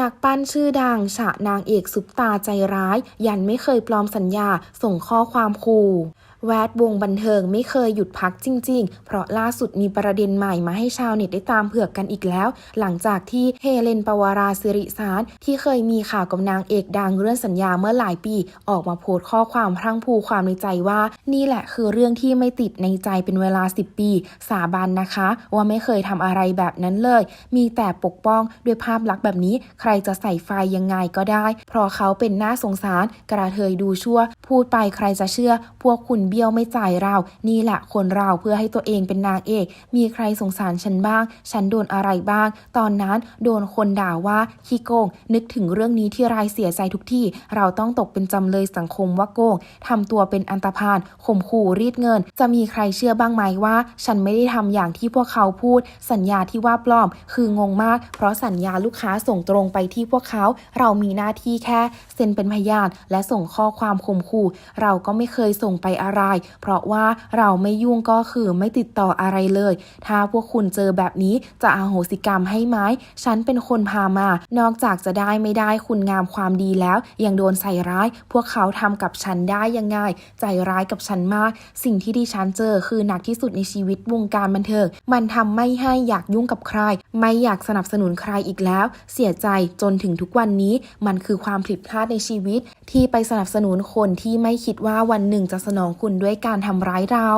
นักปั้นชื่อดัง ฉะนางเอกซุปตาใจร้าย ยันไม่เคยปลอมสัญญาส่งข้อความคู่ แวดวงบันเทิงไม่เคยหยุดพักจริง ๆ เพราะล่าสุดมีประเด็นใหม่มาให้ชาวเน็ตได้ตามเผือกกันอีกแล้ว หลังจากที่เฮเลนปวาราสิริสาร ที่เคยมีข่าวกับนางเอกดังเรื่องสัญญาเมื่อหลายปี ออกมาโพสต์ข้อความพรั่งพูความในใจว่า นี่แหละคือเรื่องที่ไม่ติดในใจเป็นเวลา 10 ปี สาบานนะคะ ว่าไม่เคยทำอะไรแบบนั้นเลย มีแต่ปกป้องด้วยภาพลักษณ์แบบนี้ ใครจะใส่ไฟยังไงก็ได้ เพราะเขาเป็นหน้าสงสาร กระเทยดูชั่ว พูดไปใครจะเชื่อ พวกคุณเบี้ยวไม่จ่ายเรา นี่แหละคนเราเพื่อให้ตัวเองเป็นนางเอก มีใครสงสารฉันบ้าง ฉันโดนอะไรบ้าง ตอนนั้นโดนคนด่าว่าขี้โกง นึกถึงเรื่องนี้ที่รายเสียใจทุกที่ เราต้องตกเป็นจำเลยสังคมว่าโกงทำตัวเป็นอันตพาลข่มขู่รีดเงิน จะมีใครเชื่อบ้างไหมว่า ฉันไม่ได้ทำอย่างที่พวกเขาพูด สัญญาที่ว่าปลอม คืองงมาก เพราะสัญญาลูกค้าส่งตรงไปที่พวกเขา เรามีหน้าที่แค่เซ็นเป็นพยานและส่งข้อความข่มขู่ เราก็ไม่เคยส่งไปอะไรเพราะว่าเราไม่ยุ่งก็คือไม่ติดต่ออะไรเลย ถ้าพวกคุณเจอแบบนี้จะอาโหสิกรรมให้ไหมฉันเป็นคนพามา นอกจากจะได้ไม่ได้คุณงามความดีแล้ว ยังโดนใส่ร้าย พวกเขาทำกับฉันได้ยังไงใจร้ายกับฉันมาก สิ่งที่ดิฉันเจอคือหนักที่สุดในชีวิตวงการบันเทิงมันทำไม่ให้อยากยุ่งกับใคร ไม่อยากสนับสนุนใครอีกแล้ว เสียใจจนถึงทุกวันนี้มันคือความผิดพลาดในชีวิต ที่ไปสนับสนุนคนที่ไม่คิดว่าวันหนึ่งจะสนองคุณด้วยการทำร้ายเรา